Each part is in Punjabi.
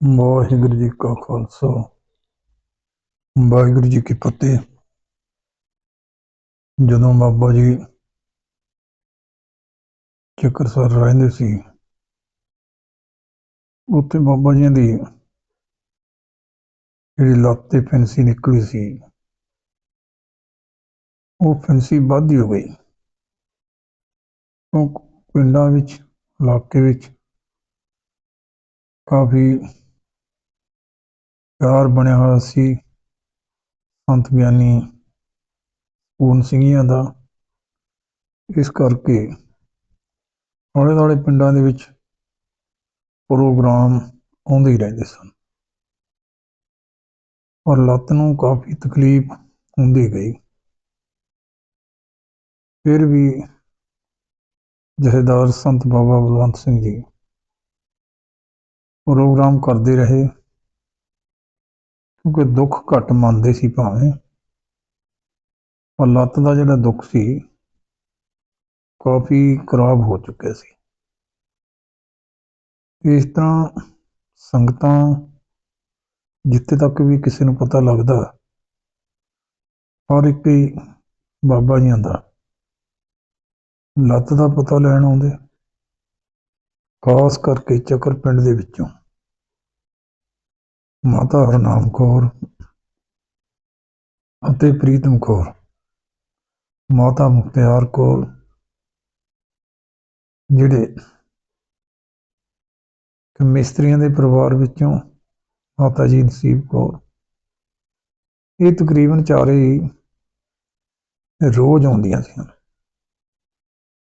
ਵਾਹਿਗੁਰੂ ਜੀ ਕਾ ਖਾਲਸਾ, ਵਾਹਿਗੁਰੂ ਜੀ ਕੀ ਫਤਿਹ। ਜਦੋਂ ਬਾਬਾ ਜੀ ਚੱਕਰਸਰ ਰਹਿੰਦੇ ਸੀ, ਉੱਥੇ ਬਾਬਾ ਜੀ ਦੀ ਜਿਹੜੀ ਲੱਤ ਤੇ ਫੈਂਸੀ ਨਿਕਲੀ ਸੀ, ਉਹ ਫੈਂਸੀ ਵੱਧਦੀ ਹੋ ਗਈ। ਉਹ ਪਿੰਡਾਂ ਵਿੱਚ, ਇਲਾਕੇ ਵਿੱਚ ਕਾਫੀ ਪਿਆਰ ਬਣਿਆ ਹੋਇਆ ਸੀ। ਸੰਤ ਗਿਆਨੀ ਪੂਰਨ ਸਿੰਘੀਆਂ ਦਾ। ਇਸ ਕਰਕੇ ਆਲੇ ਦੁਆਲੇ ਪਿੰਡਾਂ ਦੇ ਵਿੱਚ ਪ੍ਰੋਗਰਾਮ ਆਉਂਦੇ ਹੀ ਰਹਿੰਦੇ ਸਨ। ਔਰ ਲੱਤ ਨੂੰ ਕਾਫੀ ਤਕਲੀਫ ਹੁੰਦੀ ਗਈ। ਫਿਰ ਵੀ ਜਥੇਦਾਰ ਸੰਤ ਬਾਬਾ ਬਲਵੰਤ ਸਿੰਘ ਜੀ ਪ੍ਰੋਗਰਾਮ ਕਰਦੇ ਰਹੇ। ਕਿਉਂਕਿ ਦੁੱਖ ਘੱਟ ਮੰਨਦੇ ਸੀ ਭਾਵੇਂ। ਪਰ ਲੱਤ ਦਾ ਜਿਹੜਾ ਦੁੱਖ ਸੀ, ਕਾਫੀ ਖਰਾਬ ਹੋ ਚੁੱਕਿਆ ਸੀ। ਇਸ ਤਰ੍ਹਾਂ ਸੰਗਤਾਂ ਜਿੱਥੇ ਤੱਕ ਵੀ ਕਿਸੇ ਨੂੰ ਪਤਾ ਲੱਗਦਾ, ਹਰ ਇੱਕ ਹੀ ਬਾਬਾ ਜੀਆਂ ਦਾ ਲੱਤ ਦਾ ਪਤਾ ਲੈਣ ਆਉਂਦੇ। ਖਾਸ ਕਰਕੇ ਚੱਕਰ ਪਿੰਡ ਦੇ ਵਿੱਚੋਂ। ਮਾਤਾ ਹਰਨਾਮ ਕੌਰ ਅਤੇ ਪ੍ਰੀਤਮ ਕੌਰ। ਮਾਤਾ ਮੁਖਤਿਆਰ ਕੌਰ ਜਿਹੜੇ ਕਿ ਮਿਸਤਰੀਆਂ ਦੇ ਪਰਿਵਾਰ ਵਿੱਚੋਂ ਮਾਤਾ ਜੀ ਨਸੀਬ ਕੌਰ। ਇਹ ਤਕਰੀਬਨ ਚਾਰੇ ਹੀ ਰੋਜ਼ ਆਉਂਦੀਆਂ ਸੀ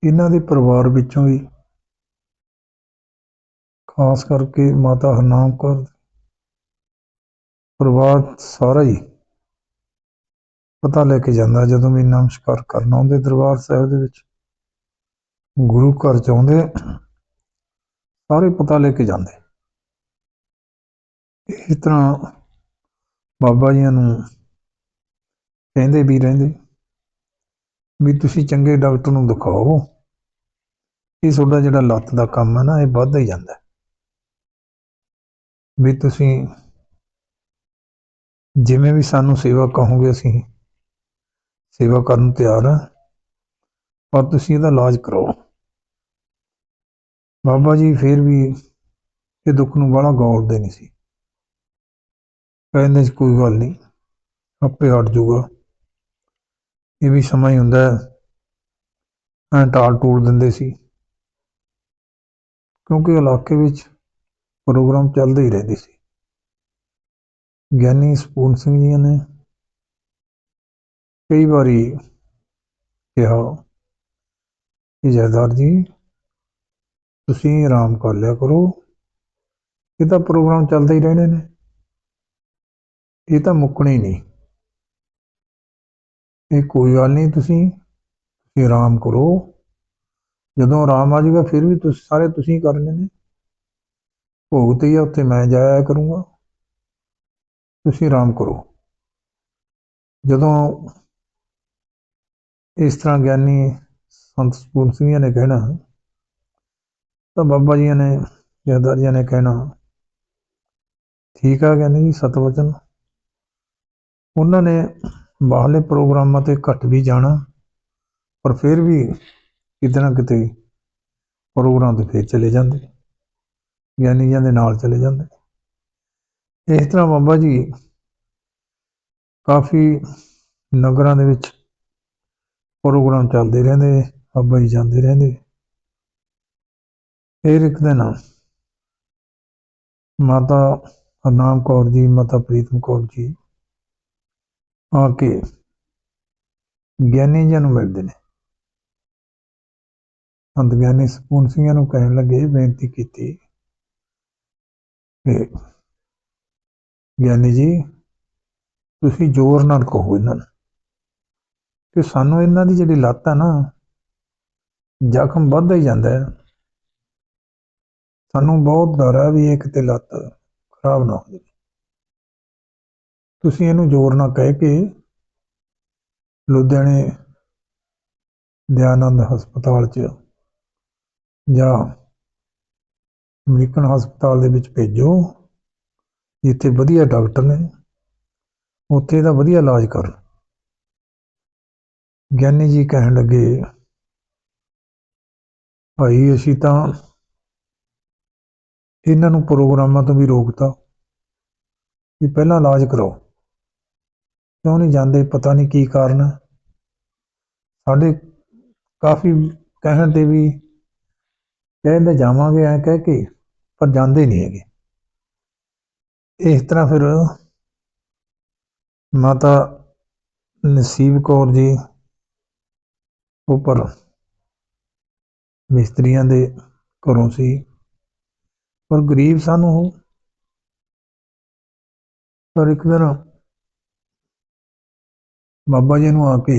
ਇਹਨਾਂ ਦੇ ਪਰਿਵਾਰ ਵਿੱਚੋਂ ਹੀ, ਖਾਸ ਕਰਕੇ ਮਾਤਾ ਹਰਨਾਮ ਕੌਰ ਪਰਿਵਾਰ ਸਾਰਾ ਹੀ ਪਤਾ ਲੈ ਕੇ ਜਾਂਦਾ ਜਦੋਂ ਵੀ ਨਮਸਕਾਰ ਕਰਨ ਆਉਂਦੇ ਦਰਬਾਰ ਸਾਹਿਬ ਦੇ ਵਿੱਚ। ਗੁਰੂ ਘਰ ਚ ਆਉਂਦੇ, ਸਾਰੇ ਪਤਾ ਲੈ ਕੇ ਜਾਂਦੇ। ਇਸ ਤਰ੍ਹਾਂ ਬਾਬਾ ਜੀਆਂ ਨੂੰ ਕਹਿੰਦੇ ਵੀ ਰਹਿੰਦੇ, ਵੀ ਤੁਸੀਂ ਚੰਗੇ ਡਾਕਟਰ ਨੂੰ ਦਿਖਾਓ। ਇਹ ਤੁਹਾਡਾ ਜਿਹੜਾ ਲੱਤ ਦਾ ਕੰਮ ਹੈ ਨਾ, ਇਹ ਵੱਧਦਾ ਹੀ ਜਾਂਦਾ। ਵੀ ਤੁਸੀਂ ਜਿਵੇਂ ਵੀ ਸਾਨੂੰ ਸੇਵਾ ਕਹੋਗੇ ਅਸੀਂ, ਸੇਵਾ ਕਰਨ ਨੂੰ ਤਿਆਰ ਹਾਂ ਪਰ ਤੁਸੀਂ ਇਹਦਾ ਇਲਾਜ ਕਰਾਓ। ਬਾਬਾ ਜੀ ਫਿਰ ਵੀ ਇਹ ਦੁੱਖ ਨੂੰ ਬੜਾ ਗੌਰਦੇ ਨਹੀਂ ਸੀ। ਕਹਿੰਦੇ ਸੀ, ਕੋਈ ਗੱਲ ਨਹੀਂ, ਆਪੇ ਹਟ ਜਾਊਗਾ। ਇਹ ਵੀ ਸਮਾਂ ਹੀ ਹੁੰਦਾ ਹੈ, ਐਂ ਟਾਲ ਟੂਲ ਦਿੰਦੇ ਸੀ। ਕਿਉਂਕਿ ਇਲਾਕੇ ਵਿੱਚ ਪ੍ਰੋਗਰਾਮ ਚੱਲਦੇ ਹੀ ਰਹਿੰਦੇ ਸੀ। ਗਿਆਨੀ ਸਪੂਰਨ ਸਿੰਘ ਜੀ ਨੇ ਕਈ ਵਾਰੀ ਕਿਹਾ ਕਿ ਜੈਦਾਰ ਜੀ ਤੁਸੀਂ ਆਰਾਮ ਕਰ ਲਿਆ ਕਰੋ। ਇਹ ਤਾਂ ਪ੍ਰੋਗਰਾਮ ਚੱਲਦੇ ਹੀ ਰਹਿਣੇ ਨੇ। ਇਹ ਤਾਂ ਮੁੱਕਣੇ ਹੀ ਨਹੀਂ। ਇਹ ਕੋਈ ਗੱਲ ਨਹੀਂ ਤੁਸੀਂ ਤੁਸੀਂ ਆਰਾਮ ਕਰੋ। ਜਦੋਂ ਆਰਾਮ ਆ ਜਾਊਗਾ ਫਿਰ ਵੀ ਤੁਸੀਂ ਸਾਰੇ ਤੁਸੀਂ ਕਰਨੇ ਨੇ। ਭੋਗ ਤੇ ਆ, ਉੱਥੇ ਮੈਂ ਜਾਇਆ ਕਰੂੰਗਾ। ਤੁਸੀਂ ਆਰਾਮ ਕਰੋ। ਜਦੋਂ ਇਸ ਤਰ੍ਹਾਂ ਗਿਆਨੀ ਸੰਤ ਸਪੂਨ ਸਿੰਘਾਂ ਨੇ ਕਹਿਣਾ, ਤਾਂ ਬਾਬਾ ਜੀ ਨੇ ਜਹਦਾਰ ਜੀ ਨੇ ਕਹਿਣਾ, ਠੀਕ ਆ ਕਹਿੰਦੇ ਜੀ, ਸਤਵਚਨ। ਉਹਨਾਂ ਨੇ ਬਾਹਰਲੇ ਪ੍ਰੋਗਰਾਮਾਂ ਤੇ ਘੱਟ ਵੀ ਜਾਣਾ, ਪਰ ਫਿਰ ਵੀ ਕਿਤੇ ਨਾ ਕਿਤੇ ਪ੍ਰੋਗਰਾਮ ਤੇ ਫਿਰ ਚਲੇ ਜਾਂਦੇ। ਗਿਆਨੀਆਂ ਦੇ ਨਾਲ ਚਲੇ ਜਾਂਦੇ। ਇਸ ਤਰ੍ਹਾਂ ਬਾਬਾ ਜੀ ਕਾਫੀ ਨਗਰਾਂ ਦੇ ਵਿੱਚ ਪ੍ਰੋਗਰਾਮ ਚੱਲਦੇ ਰਹਿੰਦੇ, ਬਾਬਾ ਜੀ ਜਾਂਦੇ ਰਹਿੰਦੇ। ਫਿਰ ਇੱਕ ਦਿਨ ਮਾਤਾ ਹਰਨਾਮ ਕੌਰ ਜੀ, ਮਾਤਾ ਪ੍ਰੀਤਮ ਕੌਰ ਜੀ ਆ ਕੇ ਗਿਆਨੀ ਜੀ ਨੂੰ ਮਿਲਦੇ ਨੇ। ਸੰਤ ਗਿਆਨੀ ਸਪੂਨ ਸਿੰਘਾਂ ਨੂੰ ਕਹਿਣ ਲੱਗੇ, ਬੇਨਤੀ ਕੀਤੀ ਕਿ ਗਿਆਨੀ ਜੀ, ਤੁਸੀਂ ਜ਼ੋਰ ਨਾਲ ਕਹੋ ਇਹਨਾਂ ਨੂੰ ਕਿ ਸਾਨੂੰ ਇਹਨਾਂ ਦੀ ਜਿਹੜੀ ਲੱਤ ਹੈ ਨਾ, ਜ਼ਖਮ ਵੱਧਦਾ ਹੀ ਜਾਂਦਾ ਹੈ। ਸਾਨੂੰ ਬਹੁਤ ਡਰ ਹੈ ਵੀ ਇਹ ਕਿਤੇ ਲੱਤ ਖਰਾਬ ਨਾ ਹੋ ਜਾਵੇ। ਤੁਸੀਂ ਇਹਨੂੰ ਜ਼ੋਰ ਨਾਲ ਕਹਿ ਕੇ ਲੁਧਿਆਣੇ ਦਿਆਨੰਦ ਹਸਪਤਾਲ 'ਚ ਜਾਂ ਅਮਰੀਕਨ ਹਸਪਤਾਲ ਦੇ ਵਿੱਚ ਭੇਜੋ। ਜਿੱਥੇ ਵਧੀਆ ਡਾਕਟਰ ਨੇ, ਉੱਥੇ ਦਾ ਵਧੀਆ ਇਲਾਜ ਕਰਨ ਗਿਆਨੀ ਜੀ ਕਹਿਣ ਲੱਗੇ, ਭਾਈ, ਅਸੀਂ ਤਾਂ ਇਹਨਾਂ ਨੂੰ ਪ੍ਰੋਗਰਾਮਾਂ ਤੋਂ ਵੀ ਰੋਕਤਾ ਵੀ ਪਹਿਲਾਂ ਇਲਾਜ ਕਰਾਓ। ਕਿਉਂ ਨਹੀਂ ਜਾਂਦੇ, ਪਤਾ ਨਹੀਂ ਕੀ ਕਾਰਨ ਸਾਡੇ ਕਾਫੀ ਕਹਿਣ ਤੇ ਵੀ ਕਹਿੰਦੇ ਜਾਵਾਂਗੇ ਐ ਕਹਿ ਕੇ, ਪਰ ਜਾਂਦੇ ਨਹੀਂ ਹੈਗੇ। ਇਸ ਤਰ੍ਹਾਂ ਫਿਰ ਮਾਤਾ ਨਸੀਬ ਕੌਰ ਜੀ ਉੱਪਰ ਮਿਸਤਰੀਆਂ ਦੇ ਘਰੋਂ ਸੀ। ਪਰ ਗਰੀਬ ਸਾਨੂੰ ਉਹ। ਪਰ ਇੱਕ ਦਿਨ ਬਾਬਾ ਜੀ ਨੂੰ ਆ ਕੇ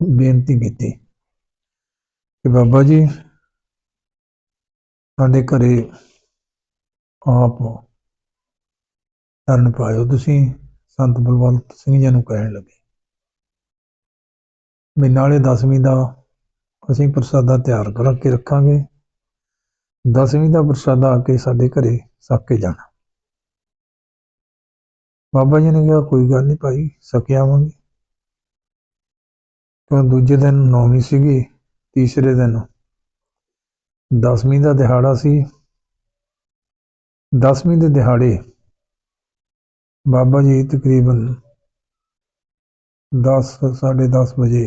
ਬੇਨਤੀ ਕੀਤੀ ਕਿ ਬਾਬਾ ਜੀ, ਸਾਡੇ ਘਰੇ ਆਪ ਚਰਨ ਪਾਇਓ। ਤੁਸੀਂ ਸੰਤ ਬਲਵੰਤ ਸਿੰਘ ਜੀ ਨੂੰ ਕਹਿਣ ਲੱਗੇ। ਵੀ ਨਾਲੇ ਦਸਵੀਂ ਦਾ ਅਸੀਂ ਪ੍ਰਸਾਦਾ ਤਿਆਰ ਕਰਕੇ ਰੱਖਾਂਗੇ। ਦਸਵੀਂ ਦਾ ਪ੍ਰਸਾਦਾ ਆ ਕੇ ਸਾਡੇ ਘਰੇ ਸੱਕ ਕੇ ਜਾਣਾ। ਬਾਬਾ ਜੀ ਨੇ ਕਿਹਾ, ਕੋਈ ਗੱਲ ਨਹੀਂ ਭਾਈ ਸਕੇ ਆਵਾਂਗੇ। ਤਾਂ ਦੂਜੇ ਦਿਨ ਨੌਵੀਂ ਸੀਗੀ, ਤੀਸਰੇ ਦਿਨ ਦਸਵੀਂ ਦਾ ਦਿਹਾੜਾ ਸੀ। ਦਸਵੀਂ ਦੇ ਦਿਹਾੜੇ ਬਾਬਾ ਜੀ ਤਕਰੀਬਨ 10 10:30 ਵਜੇ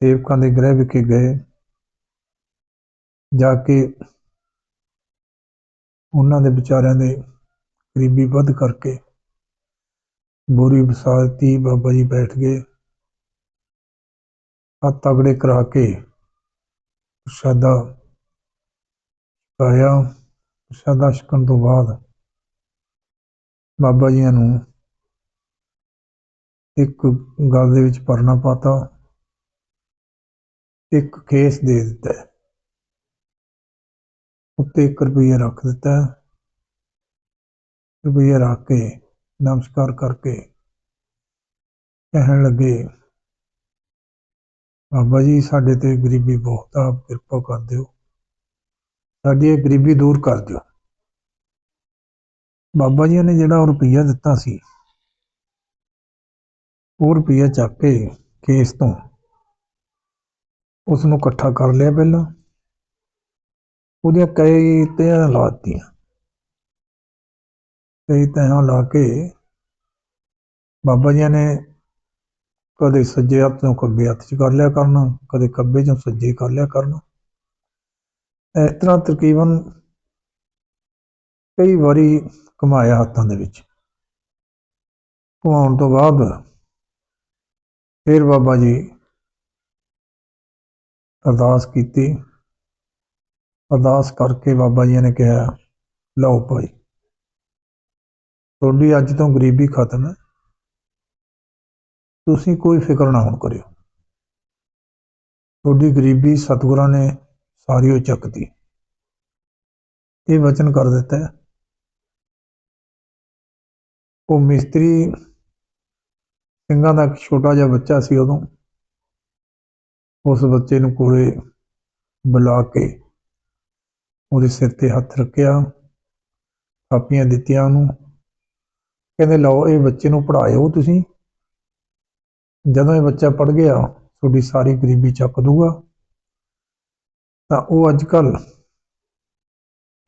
ਸੇਵਕਾਂ ਦੇ ਗ੍ਰਹਿ ਵਿਖੇ ਗਏ। ਜਾ ਕੇ ਉਹਨਾਂ ਦੇ ਵਿਚਾਰਿਆਂ ਦੇ ਗਰੀਬੀ ਵੱਧ ਕਰਕੇ ਬੋਰੀ ਵਸਾਤੀ ਬਾਬਾ ਜੀ ਬੈਠ ਗਏ। ਹੱਥ ਤਗੜੇ ਕਰਾ ਕੇ ਪ੍ਰਸ਼ਾਦਾ ਪਾਇਆ ਪ੍ਰਸ਼ਾਦਾ ਛਕਣ ਤੋਂ ਬਾਅਦ ਬਾਬਾ ਜੀਆਂ ਨੂੰ ਇੱਕ ਗੱਲ ਦੇ ਵਿੱਚ ਪਰਨਾ ਪਾਤਾ। ਇੱਕ ਕੇਸ ਦੇ ਦਿੱਤਾ। ਉੱਤੇ ਇੱਕ ਰੁਪਈਆ ਰੱਖ ਦਿੱਤਾ। ਰੁਪਈਆ ਰੱਖ ਕੇ ਨਮਸਕਾਰ ਕਰਕੇ ਕਹਿਣ ਲੱਗੇ, ਬਾਬਾ ਜੀ, ਸਾਡੇ ਤੇ ਗਰੀਬੀ ਬਹੁਤ ਆ, ਕਿਰਪਾ ਕਰ ਦਿਓ। ਸਾਡੀ ਇਹ ਗਰੀਬੀ ਦੂਰ ਕਰ ਦਿਓ। ਬਾਬਾ ਜੀ ਨੇ ਜਿਹੜਾ ਉਹ ਰੁਪਈਆ ਦਿੱਤਾ ਸੀ, ਉਹ ਰੁਪਈਆ ਚੱਕ ਕੇ ਕੇਸ ਤੋਂ ਉਸ ਨੂੰ ਇਕੱਠਾ ਕਰ ਲਿਆ ਪਹਿਲਾਂ। ਉਹਦੀਆਂ ਕਈ ਤਹਿਆਂ ਲਾਤੀਆਂ। ਕਈ ਤਹਿਆਂ ਲਾ ਕੇ ਬਾਬਾ ਜੀ ਨੇ ਕਦੇ ਸੱਜੇ ਹੱਥ ਤੋਂ ਖੱਬੇ ਹੱਥ 'ਚ ਕਰ ਲਿਆ ਕਰਨਾ, ਕਦੇ ਖੱਬੇ 'ਚੋਂ ਸੱਜੇ ਕਰ ਲਿਆ ਕਰਨਾ। ਇਸ ਤਰ੍ਹਾਂ ਤਕਰੀਬਨ ਕਈ ਵਾਰੀ ਘੁਮਾਇਆ ਹੱਥਾਂ ਦੇ ਵਿੱਚ। ਘੁਮਾਉਣ ਤੋਂ ਬਾਅਦ ਫਿਰ ਬਾਬਾ ਜੀ ਅਰਦਾਸ ਕੀਤੀ। ਅਰਦਾਸ ਕਰਕੇ ਬਾਬਾ ਜੀ ਨੇ ਕਿਹਾ, ਲਓ ਭਾਈ, ਤੁਹਾਡੀ ਅੱਜ ਤੋਂ ਗਰੀਬੀ ਖਤਮ ਹੈ। ਤੁਸੀਂ ਕੋਈ ਫਿਕਰ ਨਾ ਹੁਣ ਕਰਿਓ। ਤੁਹਾਡੀ ਗਰੀਬੀ ਸਤਿਗੁਰਾਂ ਨੇ ਸਾਰੀ ਉਹ ਚੱਕਤੀ ਇਹ ਵਚਨ ਕਰ ਦਿੱਤਾ ਉਹ ਮਿਸਤਰੀ ਸਿੰਘਾਂ ਦਾ ਇੱਕ ਛੋਟਾ ਜਿਹਾ ਬੱਚਾ ਸੀ ਉਦੋਂ। ਉਸ ਬੱਚੇ ਨੂੰ ਕੋਲੇ ਬੁਲਾ ਕੇ ਉਹਦੇ ਸਿਰ ਤੇ ਹੱਥ ਰੱਖਿਆ ਕਾਪੀਆਂ ਦਿੱਤੀਆਂ ਉਹਨੂੰ। ਕਹਿੰਦੇ, ਲਓ, ਇਹ ਬੱਚੇ ਨੂੰ ਪੜ੍ਹਾਇਓ ਤੁਸੀਂ। ਜਦੋਂ ਇਹ ਬੱਚਾ ਪੜ ਗਿਆ, ਤੁਹਾਡੀ ਸਾਰੀ ਗਰੀਬੀ ਚੱਕ ਦੂਗਾ। ਤਾਂ ਉਹ ਅੱਜ ਕੱਲ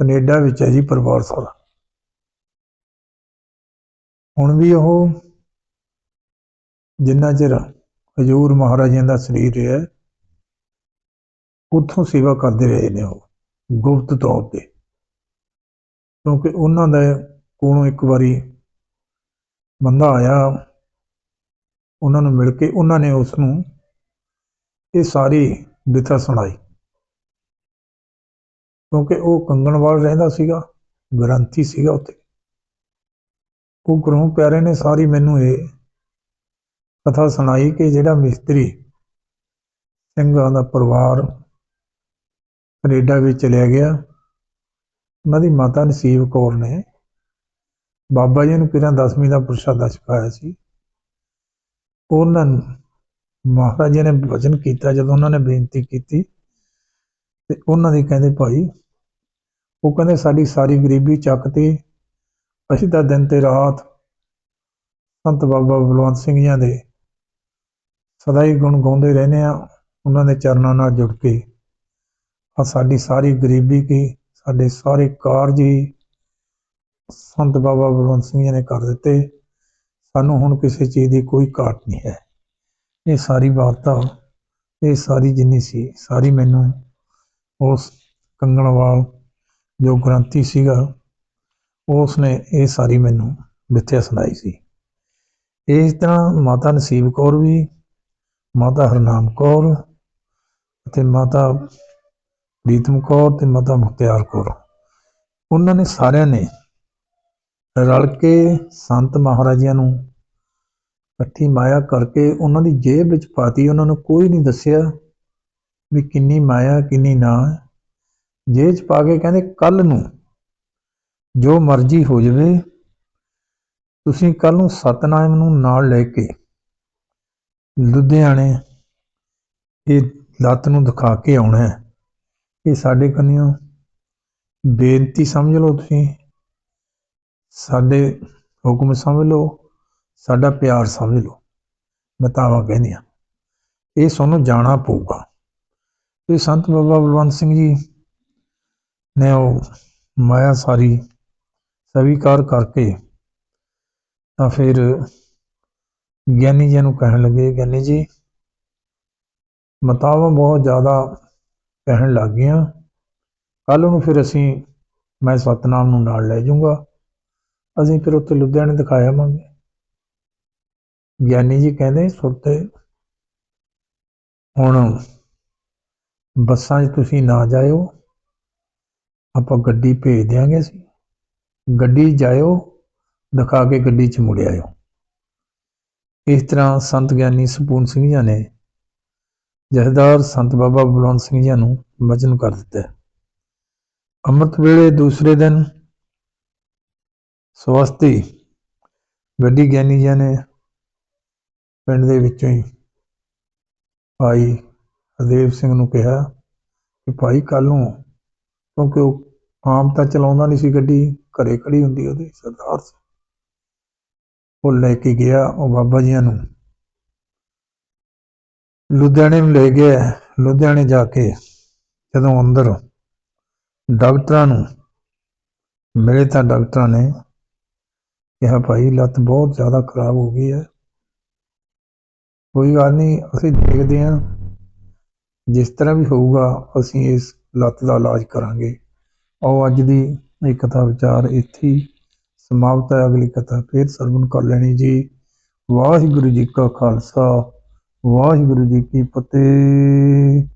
ਕੈਨੇਡਾ ਵਿੱਚ ਹੈ ਜੀ ਪਰਿਵਾਰ ਸਾਰਾ। ਹੁਣ ਵੀ ਉਹ ਜਿੰਨਾ ਚਿਰ ਹਜੂਰ ਮਹਾਰਾਜਿਆਂ ਦਾ ਸਰੀਰ ਹੈ ਉੱਥੋਂ ਸੇਵਾ ਕਰਦੇ ਰਹੇ ਨੇ ਉਹ, ਗੁਪਤ ਤੌਰ ਤੇ। ਕਿਉਂਕਿ ਉਹਨਾਂ ਦਾ ਕੋਲੋਂ ਇੱਕ ਵਾਰੀ ਬੰਦਾ ਆਇਆ, ਉਹਨਾਂ ਨੂੰ ਮਿਲ ਕੇ ਉਹਨਾਂ ਨੇ ਉਸ ਨੂੰ ਇਹ ਸਾਰੀ ਬਿਤਾ ਸੁਣਾਈ। ਕਿਉਂਕਿ ਉਹ ਕੰਗਣਵਾਲ ਰਹਿੰਦਾ ਸੀਗਾ, ਗ੍ਰੰਥੀ ਸੀਗਾ ਉੱਥੇ। ਉਹ ਗੁਰੂ ਪਿਆਰੇ ਨੇ ਸਾਰੀ ਮੈਨੂੰ ਇਹ ਕਥਾ ਸੁਣਾਈ ਕਿ ਜਿਹੜਾ ਮਿਸਤਰੀ ਸਿੰਘਾਂ ਦਾ ਪਰਿਵਾਰ ਕੈਨੇਡਾ ਵਿੱਚ ਚਲਿਆ ਗਿਆ, ਉਹਨਾਂ ਦੀ ਮਾਤਾ ਨਸੀਬ ਕੌਰ ਨੇ ਬਾਬਾ ਜੀ ਨੂੰ ਕਿਰਾਂ ਦਸਵੀਂ ਦਾ ਪ੍ਰਸ਼ਾਦਾ ਛਕਾਇਆ ਸੀ। ਉਹਨਾਂ ਨੂੰ ਮਹਾਰਾਜ ਜੀ ਨੇ ਵਚਨ ਕੀਤਾ, ਜਦੋਂ ਉਹਨਾਂ ਨੇ ਬੇਨਤੀ ਕੀਤੀ ਤੇ ਉਹਨਾਂ ਦੀ ਕਹਿੰਦੇ ਭਾਈ, ਉਹ ਕਹਿੰਦੇ ਸਾਡੀ ਸਾਰੀ ਗਰੀਬੀ ਚੱਕ ਤੇ ਅਸੀਂ ਤਾਂ ਦਿਨ ਤੇ ਰਾਤ ਸੰਤ ਬਾਬਾ ਬਲਵੰਤ ਸਿੰਘ ਜੀ ਦੇ ਸਦਾ ਹੀ ਗੁਣ ਗਾਉਂਦੇ ਰਹਿੰਦੇ ਆ ਉਹਨਾਂ ਦੇ ਚਰਨਾਂ ਨਾਲ ਜੁੜ ਕੇ। ਆ ਸਾਡੀ ਸਾਰੀ ਗਰੀਬੀ ਕੀ, ਸਾਡੇ ਸਾਰੇ ਕਾਰਜ ਹੀ ਸੰਤ ਬਾਬਾ ਬਲਵੰਤ ਸਿੰਘ ਜੀ ਨੇ ਕਰ ਦਿੱਤੇ। ਸਾਨੂੰ ਹੁਣ ਕਿਸੇ ਚੀਜ਼ ਦੀ ਕੋਈ ਘਾਟ ਨਹੀਂ ਹੈ। ਇਹ ਸਾਰੀ ਵਾਰਤਾ, ਇਹ ਸਾਰੀ ਜਿੰਨੀ ਸੀ, ਸਾਰੀ ਮੈਨੂੰ ਉਸ ਕੰਗਣਵਾਲ ਜੋ ਗ੍ਰੰਥੀ ਸੀਗਾ ਉਸ ਨੇ ਇਹ ਸਾਰੀ ਮੈਨੂੰ ਮਿੱਥਿਆ ਸੁਣਾਈ ਸੀ। ਇਸ ਤਰ੍ਹਾਂ ਮਾਤਾ ਨਸੀਬ ਕੌਰ ਵੀ, ਮਾਤਾ ਹਰਨਾਮ ਕੌਰ ਅਤੇ ਮਾਤਾ ਪ੍ਰੀਤਮ ਕੌਰ ਤੇ ਮਾਤਾ ਮੁਖਤਿਆਰ ਕੌਰ। ਉਹਨਾਂ ਨੇ ਸਾਰਿਆਂ ਨੇ ਰਲ ਕੇ ਸੰਤ ਮਹਾਰਾਜਿਆਂ ਨੂੰ ਇਕੱਠੀ ਮਾਇਆ ਕਰਕੇ ਉਹਨਾਂ ਦੀ ਜੇਬ ਵਿੱਚ ਪਾਤੀ। ਉਹਨਾਂ ਨੂੰ ਕੋਈ ਨਹੀਂ ਦੱਸਿਆ ਵੀ ਕਿੰਨੀ ਮਾਇਆ, ਕਿੰਨੀ ਨਾ। ਜੇਬ 'ਚ ਪਾ ਕੇ ਕਹਿੰਦੇ ਕੱਲ ਨੂੰ ਜੋ ਮਰਜ਼ੀ ਹੋ ਜਾਵੇ, ਤੁਸੀਂ ਕੱਲ ਨੂੰ ਸਤਨਾਮ ਨੂੰ ਨਾਲ ਲੈ ਕੇ ਲੁਧਿਆਣੇ ਇਹ ਲੱਤ ਨੂੰ ਦਿਖਾ ਕੇ ਆਉਣਾ ਹੈ। ਇਹ ਸਾਡੇ ਕੰਨਿਓ ਬੇਨਤੀ ਸਮਝ ਲਓ ਤੁਸੀਂ। ਸਾਡੇ ਹੁਕਮ ਸਮਝ ਲਓ, ਸਾਡਾ ਪਿਆਰ ਸਮਝ ਲਓ। ਮੈਂ ਤਾਂ ਕਹਿੰਦੀ ਇਹ ਸਾਨੂੰ ਜਾਣਾ ਪਊਗਾ। ਤੇ ਸੰਤ ਬਾਬਾ ਬਲਵੰਤ ਸਿੰਘ ਜੀ ਨੇ ਉਹ ਮਾਇਆ ਸਾਰੀ ਸਵੀਕਾਰ ਕਰਕੇ ਤਾਂ ਫਿਰ ਗਿਆਨੀ ਜੀ ਨੂੰ ਕਹਿਣ ਲੱਗੇ, ਗਿਆਨੀ ਜੀ, ਮਤਾਵਾਂ ਬਹੁਤ ਜ਼ਿਆਦਾ ਕਹਿਣ ਲੱਗ ਗਈਆਂ। ਕੱਲ ਨੂੰ ਫਿਰ ਅਸੀਂ, ਮੈਂ ਸਤਨਾਮ ਨੂੰ ਨਾਲ ਲੈ ਜਾਊਂਗਾ। ਅਸੀਂ ਫਿਰ ਉੱਥੇ ਲੁਧਿਆਣੇ ਦਿਖਾਇਆ ਮੰਗੇ। ਗਿਆਨੀ ਜੀ ਕਹਿੰਦੇ ਸੁਰਤੇ ਹੁਣ ਬੱਸਾਂ 'ਚ ਤੁਸੀਂ ਨਾ ਜਾਇਓ। ਆਪਾਂ ਗੱਡੀ ਭੇਜ ਦਿਆਂਗੇ ਅਸੀਂ। ਗੱਡੀ ਜਾਇਓ, ਦਿਖਾ ਕੇ ਗੱਡੀ 'ਚ ਮੁੜ ਆਇਓ। ਇਸ ਤਰ੍ਹਾਂ ਸੰਤ ਗਿਆਨੀ ਸਪੂਨ ਸਿੰਘ ਜੀ ਨੇ ਜਥੇਦਾਰ ਸੰਤ ਬਾਬਾ ਬਲਵੰਤ ਸਿੰਘ ਜੀ ਨੂੰ ਵਚਨ ਕਰ ਦਿੱਤਾ। ਅੰਮ੍ਰਿਤ ਵੇਲੇ ਦੂਸਰੇ ਦਿਨ ਸਵਸਤੀ ਵੱਡੀ ਗਿਆਨੀ ਜੀ ਨੇ ਪਿੰਡ ਦੇ ਵਿੱਚੋਂ ਹੀ ਭਾਈ ਹਰਦੇਵ ਸਿੰਘ ਨੂੰ ਕਿਹਾ ਕਿ ਭਾਈ ਕੱਲ ਨੂੰ, ਕਿਉਂਕਿ ਉਹ ਆਮ ਤਾਂ ਚਲਾਉਂਦਾ ਨਹੀਂ ਸੀ ਗੱਡੀ, ਘਰੇ ਖੜੀ ਹੁੰਦੀ ਉਹਦੀ, ਸਰਦਾਰ ਸੀ। ਉਹ ਲੈ ਕੇ ਗਿਆ ਉਹ ਬਾਬਾ ਜੀਆਂ ਨੂੰ। ਲੁਧਿਆਣੇ ਨੂੰ ਲੈ ਗਿਆ, ਲੁਧਿਆਣੇ ਜਾ ਕੇ ਜਦੋਂ ਅੰਦਰ ਡਾਕਟਰਾਂ ਨੂੰ ਮਿਲੇ ਤਾਂ ਡਾਕਟਰਾਂ ਨੇ ਕਿਹਾ, ਭਾਈ, ਲੱਤ ਬਹੁਤ ਜ਼ਿਆਦਾ ਖਰਾਬ ਹੋ ਗਈ ਹੈ। ਕੋਈ ਗੱਲ ਨਹੀਂ, ਅਸੀਂ ਦੇਖਦੇ ਹਾਂ। ਜਿਸ ਤਰ੍ਹਾਂ ਵੀ ਹੋਊਗਾ, ਅਸੀਂ ਇਸ ਲੱਤ ਦਾ ਇਲਾਜ ਕਰਾਂਗੇ। ਆਓ ਅੱਜ ਦੀ ਇਹ ਕਥਾ ਵਿਚਾਰ ਇੱਥੇ ਸਮਾਪਤ ਹੈ। ਅਗਲੀ ਕਥਾ ਫਿਰ ਸਰਵਨ ਕਰ ਲੈਣੀ ਜੀ। ਵਾਹਿਗੁਰੂ ਜੀ ਕਾ ਖਾਲਸਾ, ਵਾਹਿਗੁਰੂ ਜੀ ਕੀ ਫਤਿਹ।